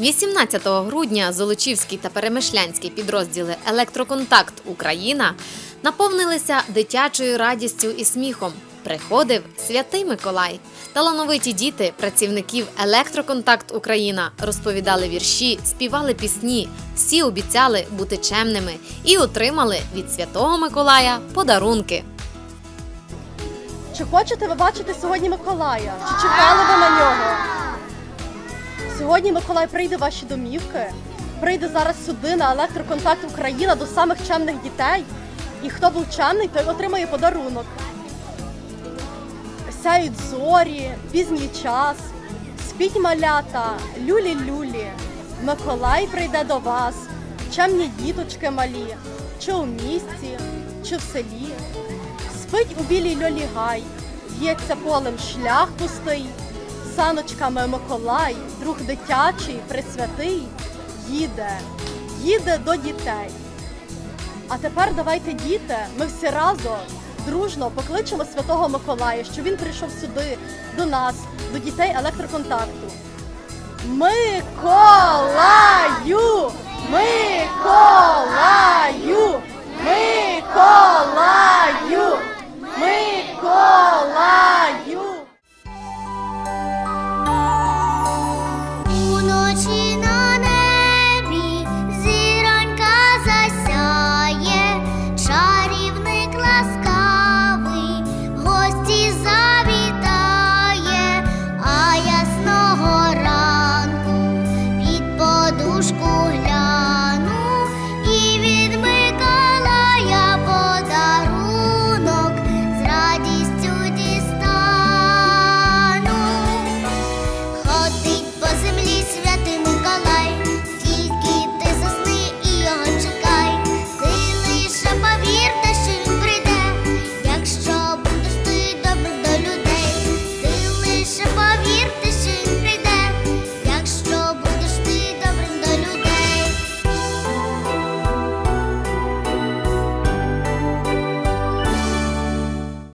18 грудня Золочівський та Перемишлянський підрозділи Електроконтакт Україна наповнилися дитячою радістю і сміхом. Приходив святий Миколай. Талановиті діти працівників Електроконтакт Україна розповідали вірші, співали пісні. Всі обіцяли бути чемними і отримали від святого Миколая подарунки. Чи хочете ви бачити сьогодні Миколая? Чи чекали ви на нього? Сьогодні Миколай прийде в ваші домівки, прийде зараз сюди на електроконтакт Україна до самих чемних дітей. І хто був чемний, той отримає подарунок. Сяють зорі, пізній час, спіть малята, люлі-люлі. Миколай прийде до вас, чемні діточки малі, чи у місті, чи в селі. Спить у білій льолі гай, в'ється полем шлях пустий, саночками Миколай, друг дитячий, присвятий, їде, їде до дітей. А тепер давайте, діти, ми всі разом дружно покличемо Святого Миколая, що він прийшов сюди, до нас, до дітей електроконтакту. Миколаю! А